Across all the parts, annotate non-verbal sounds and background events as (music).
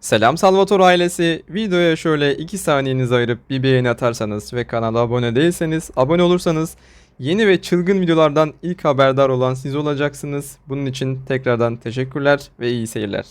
Selam Salvatore ailesi. Videoya şöyle 2 saniyenizi ayırıp bir beğeni atarsanız ve kanala abone değilseniz abone olursanız yeni ve çılgın videolardan ilk haberdar olan siz olacaksınız. Bunun için tekrardan teşekkürler ve iyi seyirler.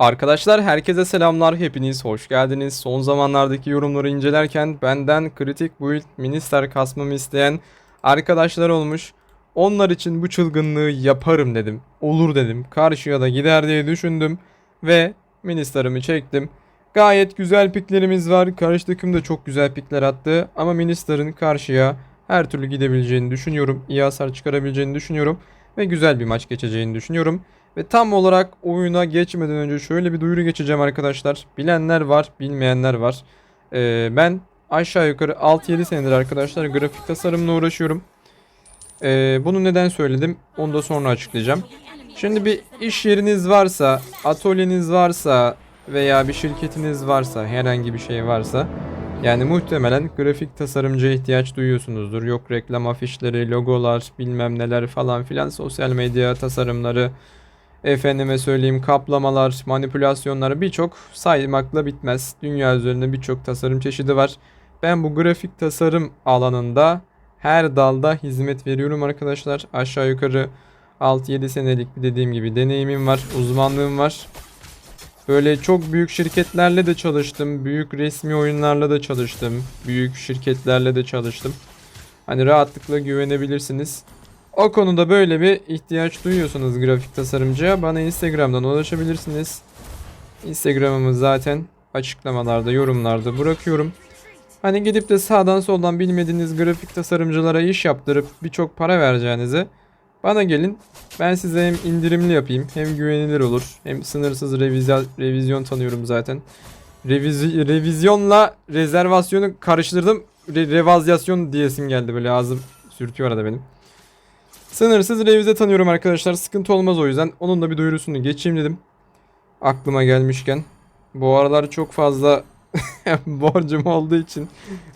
Arkadaşlar herkese selamlar. Hepiniz hoş geldiniz. Son zamanlardaki yorumları incelerken benden kritik build minister kasmamı isteyen arkadaşlar olmuş. Onlar için bu çılgınlığı yaparım dedim. Olur dedim. Karşıya da gider diye düşündüm. Ve ministerimi çektim. Gayet güzel piklerimiz var. Karşı takım da çok güzel pikler attı. Ama ministerin karşıya her türlü gidebileceğini düşünüyorum. İyi hasar çıkarabileceğini düşünüyorum. Ve güzel bir maç geçeceğini düşünüyorum. Ve tam olarak oyuna geçmeden önce şöyle bir duyuru geçeceğim arkadaşlar. Bilenler var, bilmeyenler var. Ee, ben aşağı yukarı 6-7 senedir arkadaşlar grafik tasarımla uğraşıyorum. Ee, bunu neden söyledim onu da sonra açıklayacağım. Şimdi bir iş yeriniz varsa, atölyeniz varsa veya bir şirketiniz varsa, herhangi bir şey varsa yani muhtemelen grafik tasarımcıya ihtiyaç duyuyorsunuzdur. Yok reklam afişleri, logolar, bilmem neler falan filan sosyal medya tasarımları, efendime söyleyeyim kaplamalar, manipülasyonları birçok saymakla bitmez. Dünya üzerinde birçok tasarım çeşidi var. Ben bu grafik tasarım alanında her dalda hizmet veriyorum arkadaşlar. Aşağı yukarı 6-7 senelik dediğim gibi deneyimim var, uzmanlığım var. Böyle çok büyük şirketlerle de çalıştım. Büyük resmi oyunlarla da çalıştım. Büyük şirketlerle de çalıştım. Hani rahatlıkla güvenebilirsiniz. O konuda böyle bir ihtiyaç duyuyorsanız grafik tasarımcıya bana Instagram'dan ulaşabilirsiniz. Instagram'ımı zaten açıklamalarda, yorumlarda bırakıyorum. Hani gidip de sağdan soldan bilmediğiniz grafik tasarımcılara iş yaptırıp birçok para vereceğinize bana gelin. Ben size hem indirimli yapayım hem güvenilir olur. Hem sınırsız revizyon, revizyon tanıyorum zaten. Revizi, revizyonla rezervasyonu karıştırdım. Re, revazyasyon diyesim geldi böyle ağzım sürtüyor arada benim. Sınırsız revize tanıyorum arkadaşlar. Sıkıntı olmaz o yüzden. Onun da bir duyurusunu geçeyim dedim. Aklıma gelmişken. Bu aralar çok fazla (laughs) borcum olduğu için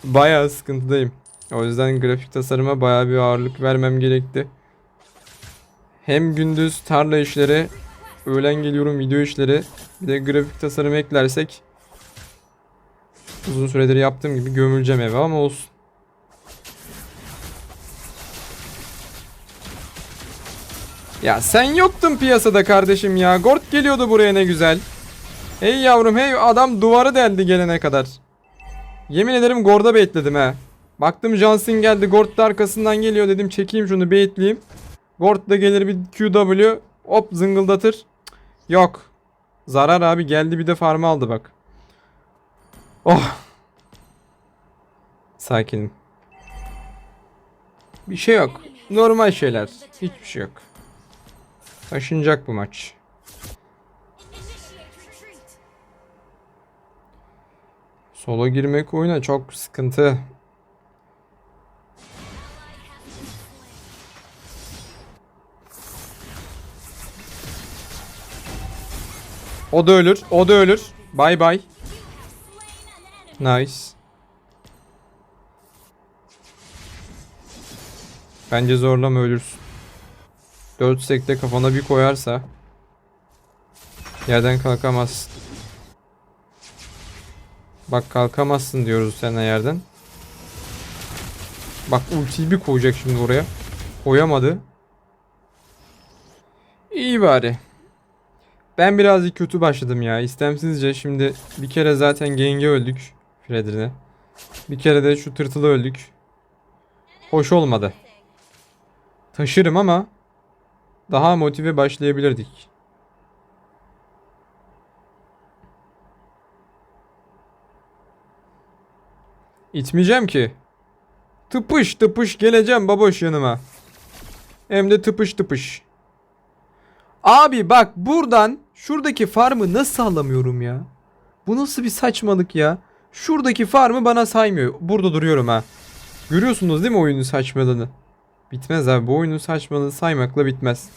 bayağı sıkıntıdayım. O yüzden grafik tasarıma bayağı bir ağırlık vermem gerekti. Hem gündüz tarla işleri, öğlen geliyorum video işleri, bir de grafik tasarım eklersek uzun süredir yaptığım gibi gömüleceğim eve ama olsun. Ya sen yoktun piyasada kardeşim ya. Gort geliyordu buraya ne güzel. Hey yavrum hey adam duvarı deldi gelene kadar. Yemin ederim Gord'a baitledim he. Baktım Johnson geldi Gord da arkasından geliyor dedim çekeyim şunu baitleyeyim. Gord da gelir bir QW hop zıngıldatır. Yok. Zarar abi geldi bir de farmı aldı bak. Oh. Sakinim. Bir şey yok. Normal şeyler. Hiçbir şey yok. Taşınacak bu maç. Solo girmek oyuna çok sıkıntı. O da ölür. O da ölür. Bye bye. Nice. Bence zorlama ölürsün. 4 sekte kafana bir koyarsa yerden kalkamazsın. Bak kalkamazsın diyoruz sana yerden. Bak ultiyi bir koyacak şimdi oraya. Koyamadı. İyi bari. Ben birazcık kötü başladım ya. İstemsizce şimdi bir kere zaten Geng'e öldük. Fredrin'e. Bir kere de şu tırtılı öldük. Hoş olmadı. Taşırım ama daha motive başlayabilirdik. İtmeyeceğim ki. Tıpış tıpış geleceğim baboş yanıma. Hem de tıpış tıpış. Abi bak buradan şuradaki farmı nasıl alamıyorum ya? Bu nasıl bir saçmalık ya? Şuradaki farmı bana saymıyor. Burada duruyorum ha. Görüyorsunuz değil mi oyunun saçmalığını? Bitmez abi bu oyunun saçmalığı saymakla bitmez.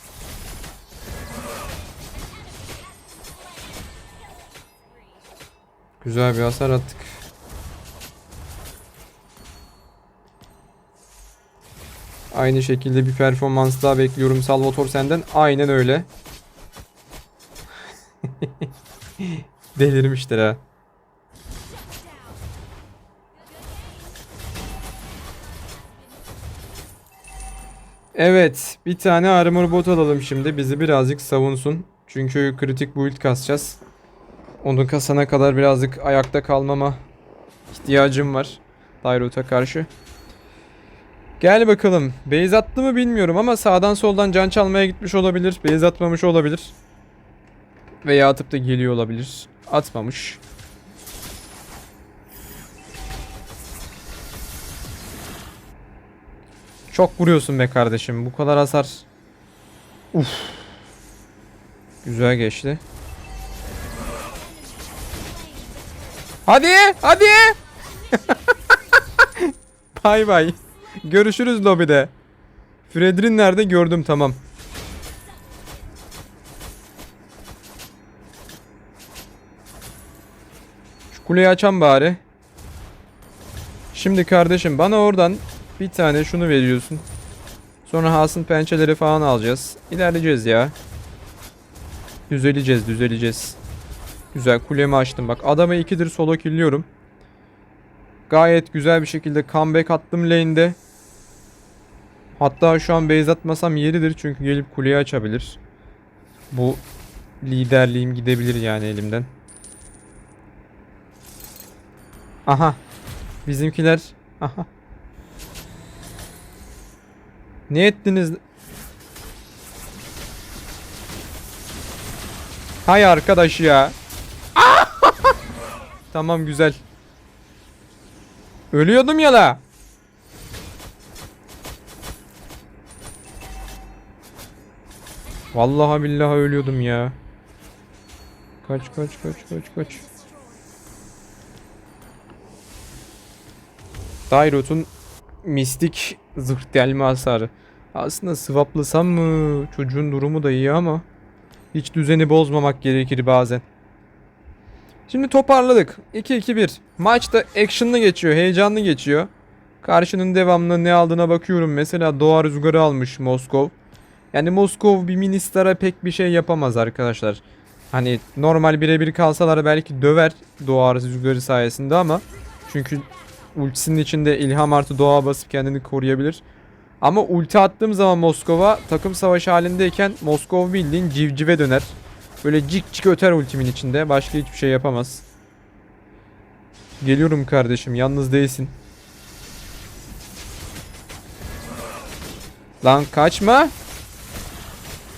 Güzel bir hasar attık. Aynı şekilde bir performans daha bekliyorum Salvator senden. Aynen öyle. (laughs) Delirmiştir ha. Evet, bir tane armor bot alalım şimdi. Bizi birazcık savunsun. Çünkü kritik build kasacağız. Onu kasana kadar birazcık ayakta kalmama ihtiyacım var. Dairut'a karşı. Gel bakalım. Beyz attı mı bilmiyorum ama sağdan soldan can çalmaya gitmiş olabilir. Beyz atmamış olabilir. Veya atıp da geliyor olabilir. Atmamış. Çok vuruyorsun be kardeşim. Bu kadar hasar. Uf. Güzel geçti. Hadi, hadi. (laughs) bay bay. Görüşürüz lobide. Fredrin nerede gördüm tamam. Şu kuleyi açan bari. Şimdi kardeşim bana oradan bir tane şunu veriyorsun. Sonra hasın pençeleri falan alacağız. İlerleyeceğiz ya. Düzeleceğiz düzeleceğiz. Güzel kulemi açtım bak. Adamı ikidir solo killiyorum. Gayet güzel bir şekilde comeback attım lane'de. Hatta şu an base atmasam yeridir çünkü gelip kuleyi açabilir. Bu liderliğim gidebilir yani elimden. Aha. Bizimkiler. Aha. Ne ettiniz? Hay arkadaş ya. (laughs) tamam güzel. Ölüyordum ya la. Vallahi billahi ölüyordum ya. Kaç kaç kaç kaç kaç. Dairot'un mistik zırh delme hasarı. Aslında swaplasam mı? Çocuğun durumu da iyi ama hiç düzeni bozmamak gerekir bazen. Şimdi toparladık. 2-2-1. Maçta actionlı geçiyor, heyecanlı geçiyor. Karşının devamlı ne aldığına bakıyorum. Mesela Doğa Rüzgarı almış Moskov. Yani Moskov bir ministara pek bir şey yapamaz arkadaşlar. Hani normal birebir kalsalar belki döver Doğa Rüzgarı sayesinde ama çünkü ultisinin içinde ilham artı doğa basıp kendini koruyabilir. Ama ulti attığım zaman Moskova takım savaşı halindeyken Moskova bildiğin civcive döner. Böyle cik cik öter ultimin içinde. Başka hiçbir şey yapamaz. Geliyorum kardeşim. Yalnız değilsin. Lan kaçma.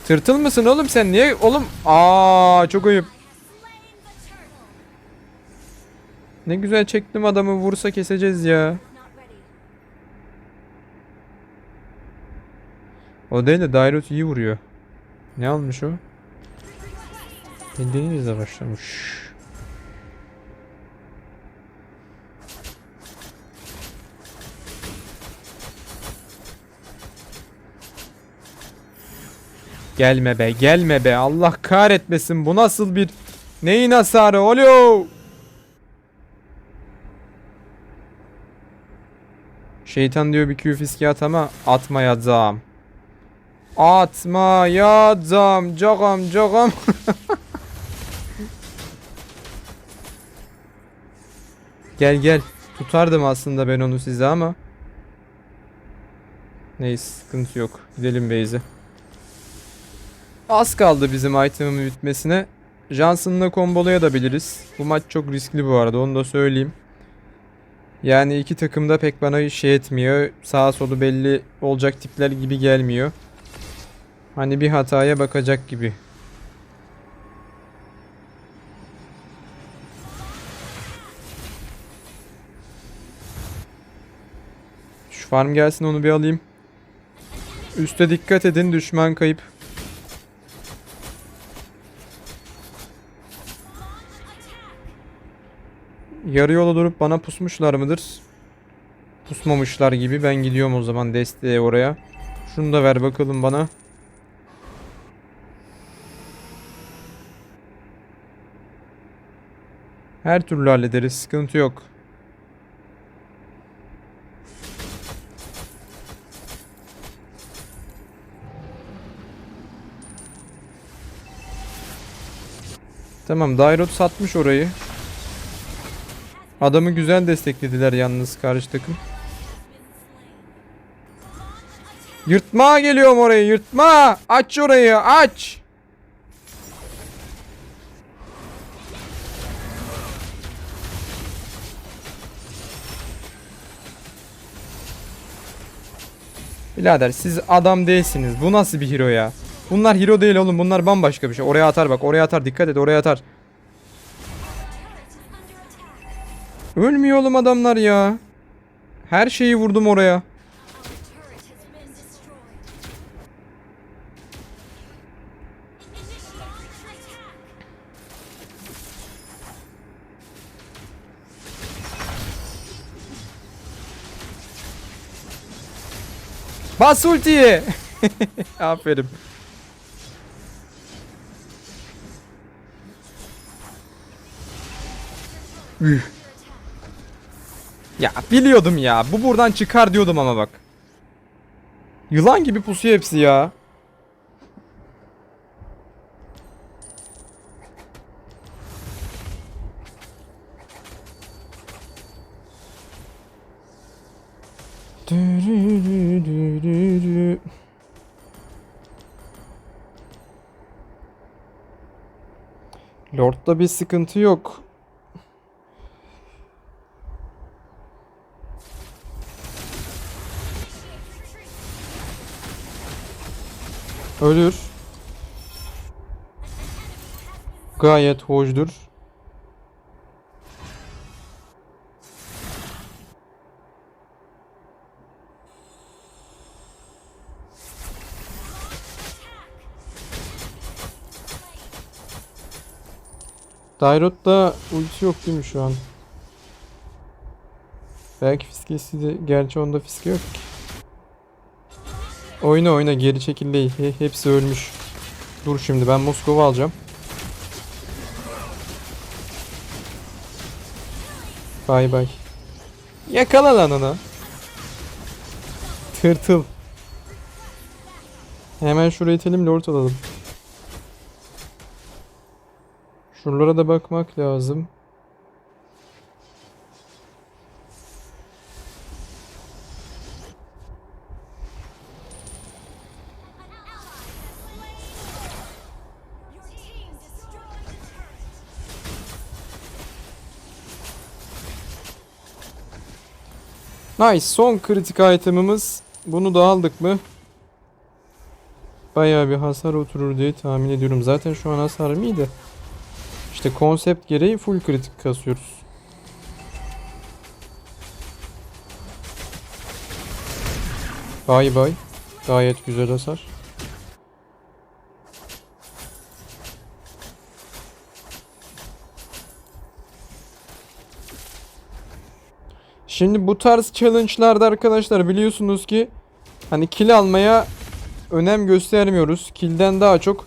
Tırtıl mısın oğlum sen? Niye oğlum? Aa çok ayıp. Ne güzel çektim adamı vursa keseceğiz ya. O değil de Dairot iyi vuruyor. Ne almış o? Bildiğinizle başlamış. Gelme be gelme be Allah kahretmesin bu nasıl bir neyin hasarı oluyor? Şeytan diyor bir Q fiske at ama atmayacağım. Atmayacağım. Cagam cagam. (laughs) gel gel. Tutardım aslında ben onu size ama. Neyse sıkıntı yok. Gidelim base'e. Az kaldı bizim item'ın bitmesine. Johnson'la kombolayabiliriz. Bu maç çok riskli bu arada onu da söyleyeyim. Yani iki takım da pek bana şey etmiyor. Sağ solu belli olacak tipler gibi gelmiyor. Hani bir hataya bakacak gibi. Şu farm gelsin onu bir alayım. Üste dikkat edin düşman kayıp. Yarı yola durup bana pusmuşlar mıdır? Pusmamışlar gibi. Ben gidiyorum o zaman desteğe oraya. Şunu da ver bakalım bana. Her türlü hallederiz. Sıkıntı yok. Tamam Dairot satmış orayı. Adamı güzel desteklediler yalnız karşı takım. Yırtma geliyorum orayı yırtma. Aç orayı aç. Birader siz adam değilsiniz. Bu nasıl bir hero ya? Bunlar hero değil oğlum. Bunlar bambaşka bir şey. Oraya atar bak. Oraya atar. Dikkat et. Oraya atar. Ölmüyor adamlar ya. Her şeyi vurdum oraya. Bas ultiyi. (laughs) Aferin. Üh. Ya biliyordum ya. Bu buradan çıkar diyordum ama bak. Yılan gibi pusuyor hepsi ya. Lord'da bir sıkıntı yok. Ölür. Gayet hoşdur. Dairot'ta ulti yok değil mi şu an? Belki fiskesi de gerçi onda fiske yok ki. Oyna oyna geri çekil değil. He- hepsi ölmüş. Dur şimdi ben Moskova alacağım. Bay bay. Yakala lan onu. Tırtıl. Hemen şuraya itelim lord alalım. Şuralara da bakmak lazım. Nice. Son kritik item'ımız. Bunu da aldık mı? Bayağı bir hasar oturur diye tahmin ediyorum. Zaten şu an hasar mıydı? İşte konsept gereği full kritik kasıyoruz. Bay bay. Gayet güzel hasar. Şimdi bu tarz challenge'larda arkadaşlar biliyorsunuz ki hani kill almaya önem göstermiyoruz. Kill'den daha çok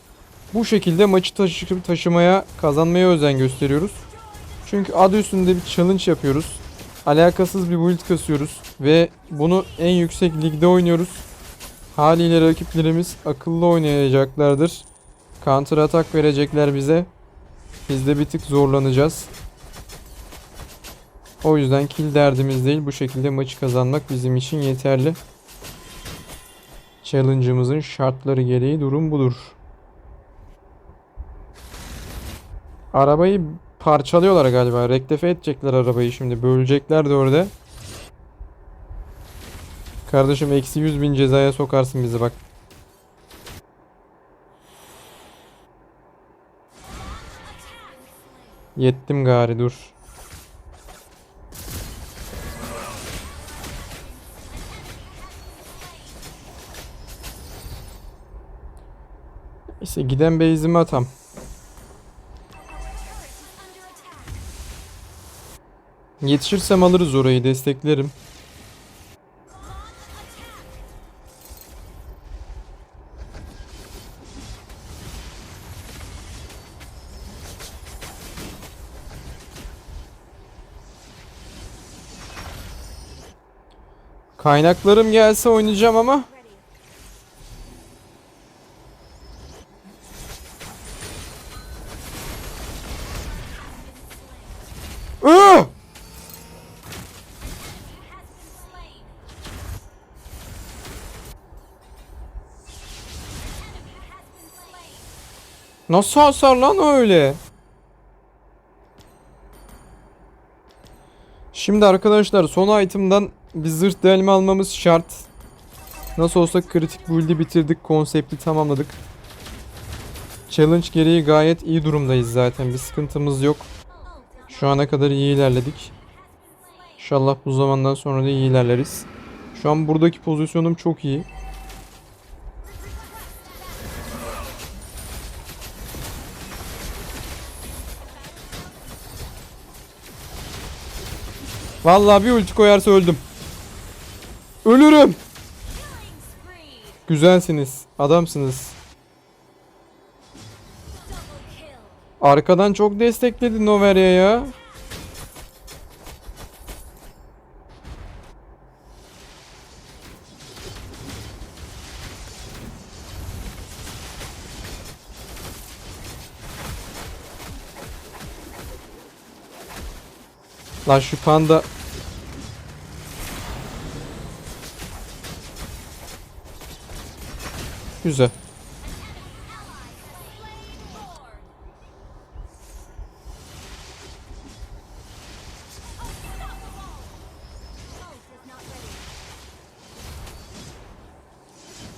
bu şekilde maçı taşı taşımaya, kazanmaya özen gösteriyoruz. Çünkü adı üstünde bir challenge yapıyoruz. Alakasız bir build kasıyoruz ve bunu en yüksek ligde oynuyoruz. Haliyle rakiplerimiz akıllı oynayacaklardır. Counter atak verecekler bize. Biz de bir tık zorlanacağız. O yüzden kill derdimiz değil. Bu şekilde maçı kazanmak bizim için yeterli. Challenge'ımızın şartları gereği durum budur. Arabayı parçalıyorlar galiba. Rektefe edecekler arabayı şimdi. Bölecekler de orada. Kardeşim eksi 100 bin cezaya sokarsın bizi bak. Yettim gari dur. Neyse giden base'imi atam. Yetişirsem alırız orayı desteklerim. Kaynaklarım gelse oynayacağım ama Nasıl hasar lan öyle? Şimdi arkadaşlar son item'dan bir zırh delme almamız şart. Nasıl olsa kritik build'i bitirdik. Konsepti tamamladık. Challenge gereği gayet iyi durumdayız zaten. Bir sıkıntımız yok. Şu ana kadar iyi ilerledik. İnşallah bu zamandan sonra da iyi ilerleriz. Şu an buradaki pozisyonum çok iyi. Vallahi bir ulti koyarsa öldüm. Ölürüm. Güzelsiniz. Adamsınız. Arkadan çok destekledi Noveria ya. Lan şu panda Güzel.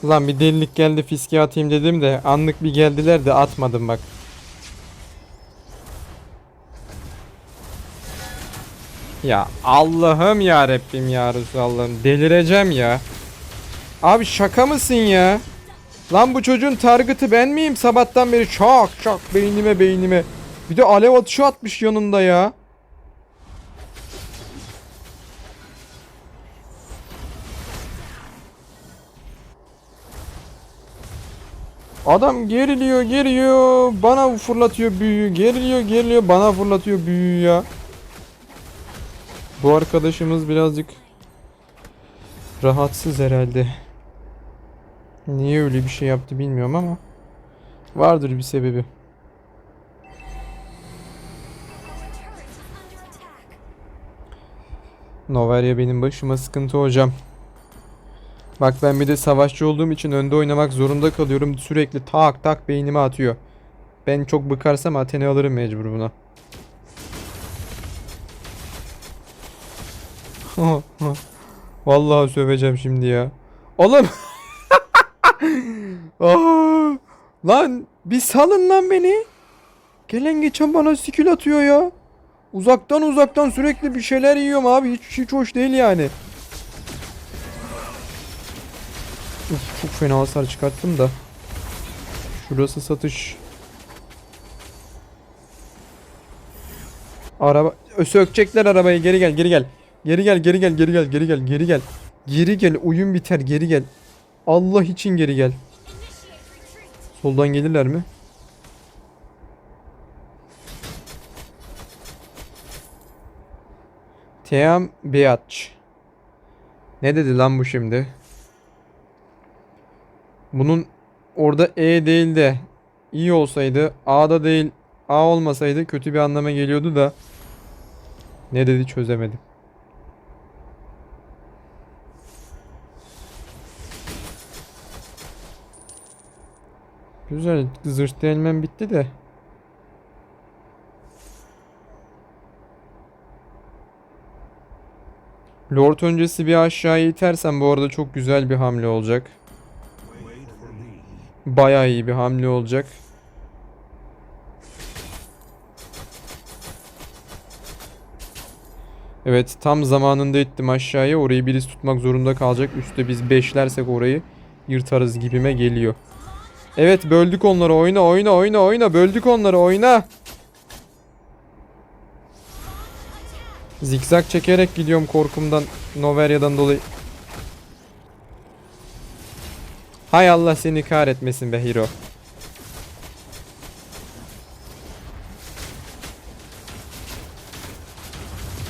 Lan bir delilik geldi fiske atayım dedim de anlık bir geldiler de atmadım bak. Ya Allah'ım ya Rabbim ya Resulallah'ım delireceğim ya. Abi şaka mısın ya? Lan bu çocuğun target'ı ben miyim sabahtan beri şak şak beynime beynime. Bir de alev atışı atmış yanında ya. Adam geriliyor geriliyor bana fırlatıyor büyüyü geriliyor geriliyor bana fırlatıyor büyüyü ya. Bu arkadaşımız birazcık rahatsız herhalde. Niye öyle bir şey yaptı bilmiyorum ama vardır bir sebebi. Noveria benim başıma sıkıntı hocam. Bak ben bir de savaşçı olduğum için önde oynamak zorunda kalıyorum. Sürekli tak tak beynime atıyor. Ben çok bıkarsam Athena alırım mecbur buna. (laughs) Vallahi söveceğim şimdi ya. Oğlum. (laughs) Aa, lan bir salın lan beni. Gelen geçen bana skill atıyor ya. Uzaktan uzaktan sürekli bir şeyler yiyorum abi. Hiç, hiç hoş değil yani. Uf, çok fena hasar çıkarttım da. Şurası satış. Araba sökecekler arabayı geri gel geri gel. Geri gel geri gel geri gel geri gel geri gel. Geri gel oyun biter geri gel. Allah için geri gel. Soldan gelirler mi? Team Beach. Ne dedi lan bu şimdi? Bunun orada E değil de İ olsaydı A'da değil A olmasaydı kötü bir anlama geliyordu da ne dedi çözemedim. Güzel zırh delmem bitti de. Lord öncesi bir aşağıya itersen bu arada çok güzel bir hamle olacak. Bayağı iyi bir hamle olacak. Evet tam zamanında ittim aşağıya. Orayı birisi tutmak zorunda kalacak. Üste biz beşlersek orayı yırtarız gibime geliyor. Evet böldük onları. Oyna oyna oyna oyna. Böldük onları oyna. Zikzak çekerek gidiyorum korkumdan. Noveria'dan dolayı. Hay Allah seni kahretmesin be hero.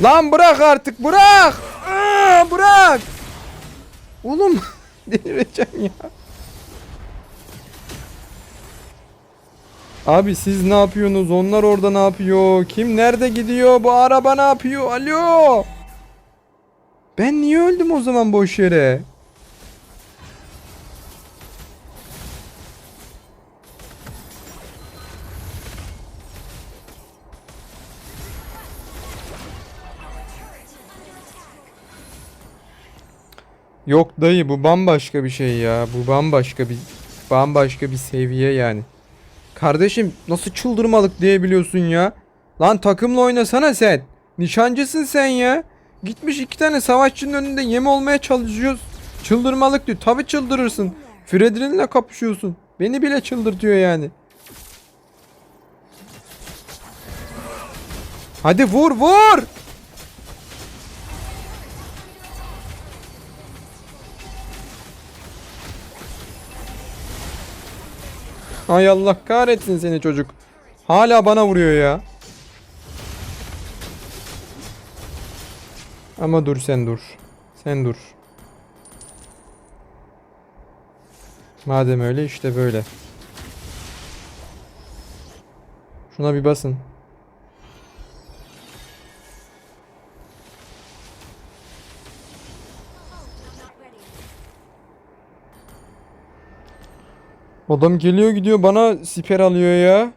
Lan bırak artık bırak. Aa, bırak. Oğlum (laughs) delireceğim ya. Abi siz ne yapıyorsunuz? Onlar orada ne yapıyor? Kim nerede gidiyor? Bu araba ne yapıyor? Alo! Ben niye öldüm o zaman boş yere? Yok dayı bu bambaşka bir şey ya. Bu bambaşka bir bambaşka bir seviye yani. Kardeşim nasıl çıldırmalık diyebiliyorsun ya? Lan takımla oynasana sen. Nişancısın sen ya. Gitmiş iki tane savaşçının önünde yem olmaya çalışıyoruz. Çıldırmalık diyor. Tabi çıldırırsın. Fredrin'le kapışıyorsun. Beni bile çıldırtıyor yani. Hadi vur vur. Ay Allah kahretsin seni çocuk. Hala bana vuruyor ya. Ama dur sen dur. Sen dur. Madem öyle işte böyle. Şuna bir basın. Adam geliyor gidiyor bana siper alıyor ya.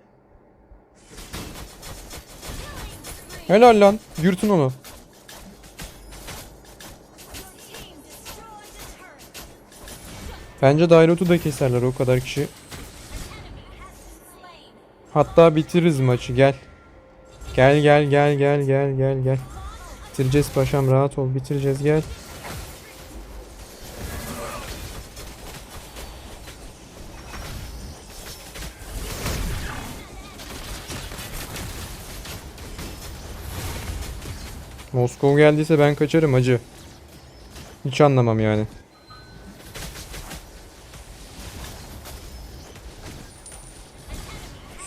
Helal lan. Yürütün onu. Bence Dairot'u da keserler o kadar kişi. Hatta bitiririz maçı gel. Gel gel gel gel gel gel gel. Bitireceğiz paşam rahat ol bitireceğiz gel. Moskov geldiyse ben kaçarım acı. Hiç anlamam yani.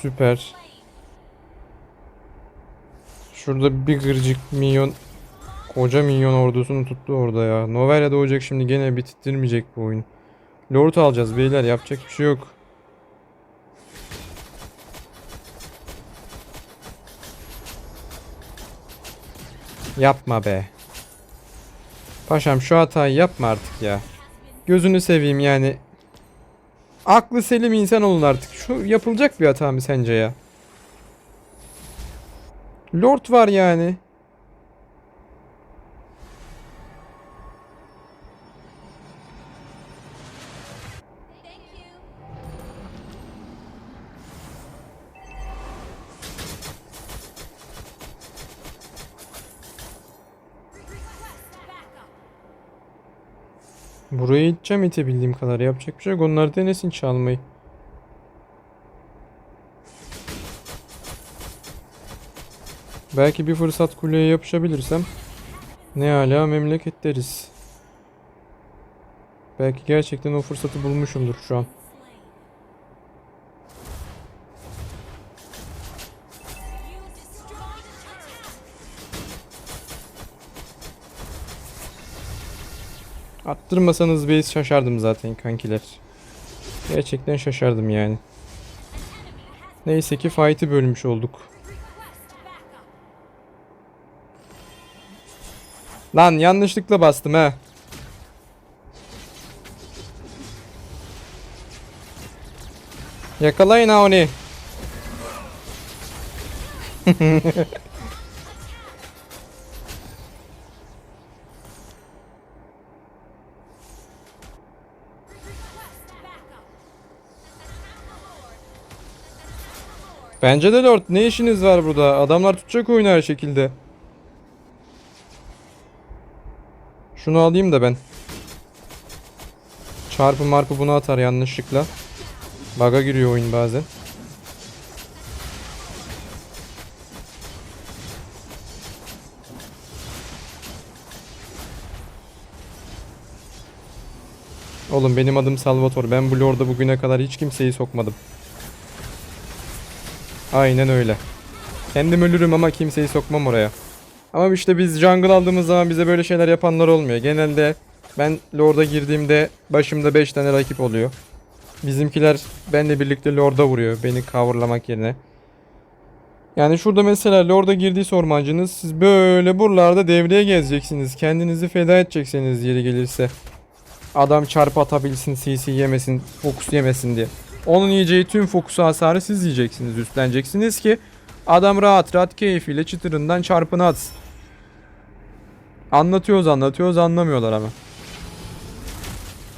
Süper. Şurada bir gırcık milyon koca milyon ordusunu tuttu orada ya. Novelya doğacak şimdi gene bitirmeyecek bu oyun. Lord alacağız beyler yapacak bir şey yok. Yapma be. Paşam şu hatayı yapma artık ya. Gözünü seveyim yani. Aklı selim insan olun artık. Şu yapılacak bir hata mı sence ya? Lord var yani. Buraya gideceğim itebildiğim kadar. Yapacak bir şey yok. Onlar denesin çalmayı. Belki bir fırsat kuleye yapışabilirsem ne hala memleket deriz. Belki gerçekten o fırsatı bulmuşumdur şu an. Attırmasanız base şaşardım zaten kankiler. Gerçekten şaşardım yani. Neyse ki fight'ı bölmüş olduk. Lan yanlışlıkla bastım ha. Yakalayın ha (laughs) Bence de Lord ne işiniz var burada? Adamlar tutacak oyunu her şekilde. Şunu alayım da ben. Çarpı marpı bunu atar yanlışlıkla. Baga giriyor oyun bazen. Oğlum benim adım Salvatore. Ben bu lorda bugüne kadar hiç kimseyi sokmadım. Aynen öyle. Kendim ölürüm ama kimseyi sokmam oraya. Ama işte biz jungle aldığımız zaman bize böyle şeyler yapanlar olmuyor. Genelde ben Lord'a girdiğimde başımda 5 tane rakip oluyor. Bizimkiler benle birlikte Lord'a vuruyor beni coverlamak yerine. Yani şurada mesela Lord'a girdiyse ormancınız siz böyle buralarda devreye gezeceksiniz. Kendinizi feda edeceksiniz yeri gelirse. Adam çarpı atabilsin, CC yemesin, fokus yemesin diye. Onun yiyeceği tüm fokusu hasarı siz yiyeceksiniz, üstleneceksiniz ki adam rahat rahat keyfiyle çıtırından çarpını atsın. Anlatıyoruz anlatıyoruz anlamıyorlar ama.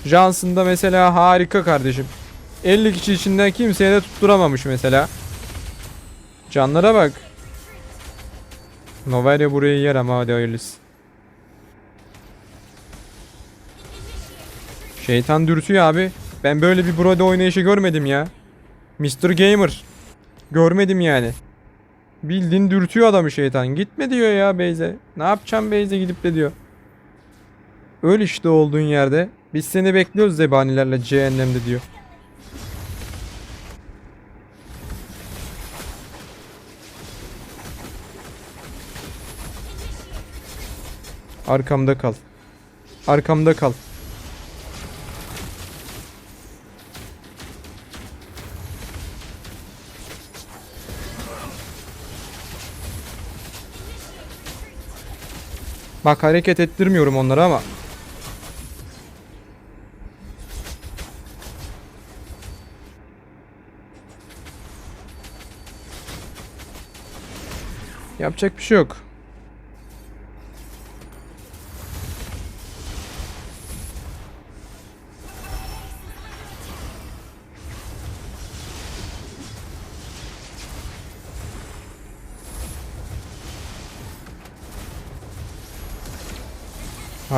Johnson'da mesela harika kardeşim. 50 kişi içinden kimseye de tutturamamış mesela. Canlara bak. Novaria burayı yer ama hadi hayırlısı. Şeytan dürtüyor abi. Ben böyle bir Brody oynayışı görmedim ya. Mr. Gamer. Görmedim yani. Bildiğin dürtüyor adamı şeytan. Gitme diyor ya Beyze. Ne yapacağım Beyze gidip de diyor. Öl işte olduğun yerde. Biz seni bekliyoruz zebanilerle cehennemde diyor. Arkamda kal. Arkamda kal. Bak hareket ettirmiyorum onları ama. Yapacak bir şey yok.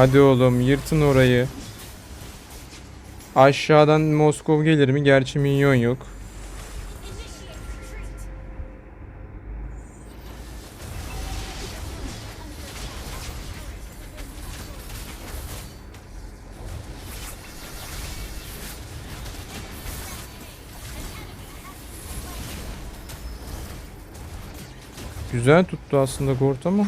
Hadi oğlum yırtın orayı. Aşağıdan Moskov gelir mi? Gerçi minyon yok. Güzel tuttu aslında Gort ama.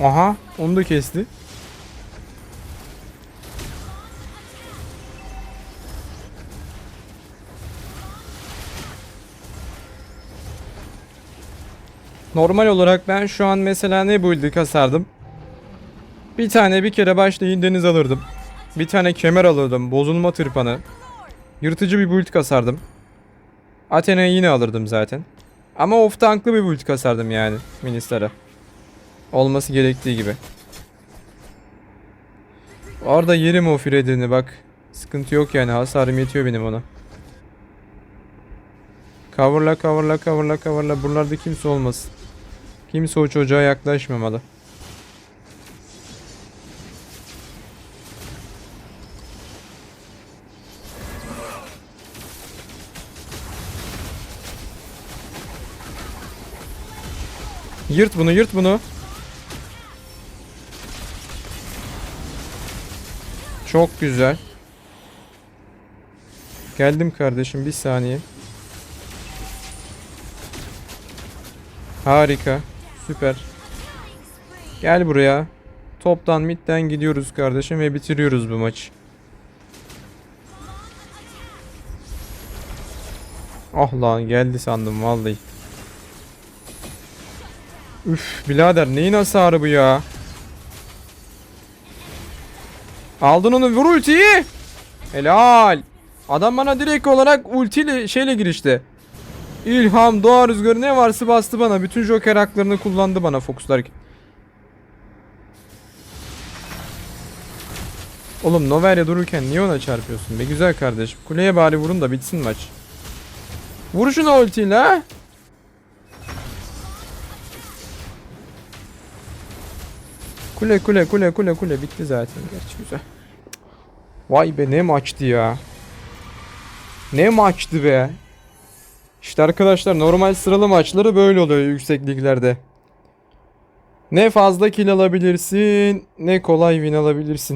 Aha onu da kesti. Normal olarak ben şu an mesela ne build'i kasardım? Bir tane bir kere başlayın deniz alırdım. Bir tane kemer alırdım. Bozulma tırpanı. Yırtıcı bir build kasardım. Athena'yı yine alırdım zaten. Ama off tanklı bir build kasardım yani Ministara. Olması gerektiği gibi. Orada yerim o Fred'ini bak. Sıkıntı yok yani hasarım yetiyor benim ona. Coverla coverla coverla coverla buralarda kimse olmasın. Kimse o çocuğa yaklaşmamalı. Yırt bunu yırt bunu. Çok güzel. Geldim kardeşim bir saniye. Harika. Süper. Gel buraya. Toptan midden gidiyoruz kardeşim ve bitiriyoruz bu maçı. Ah lan geldi sandım vallahi. Üf birader neyin hasarı bu ya? Aldın onu vur ultiyi. Helal. Adam bana direkt olarak ultiyle şeyle girişti. İlham, doğa rüzgarı ne varsa bastı bana. Bütün joker haklarını kullandı bana fokuslarken. Oğlum Noveria dururken niye ona çarpıyorsun be güzel kardeşim. Kuleye bari vurun da bitsin maç. Vur şuna ultiyle ha. Kule kule kule kule kule bitti zaten gerçi güzel. Vay be ne maçtı ya. Ne maçtı be. İşte arkadaşlar normal sıralı maçları böyle oluyor yüksek liglerde. Ne fazla kill alabilirsin ne kolay win alabilirsin.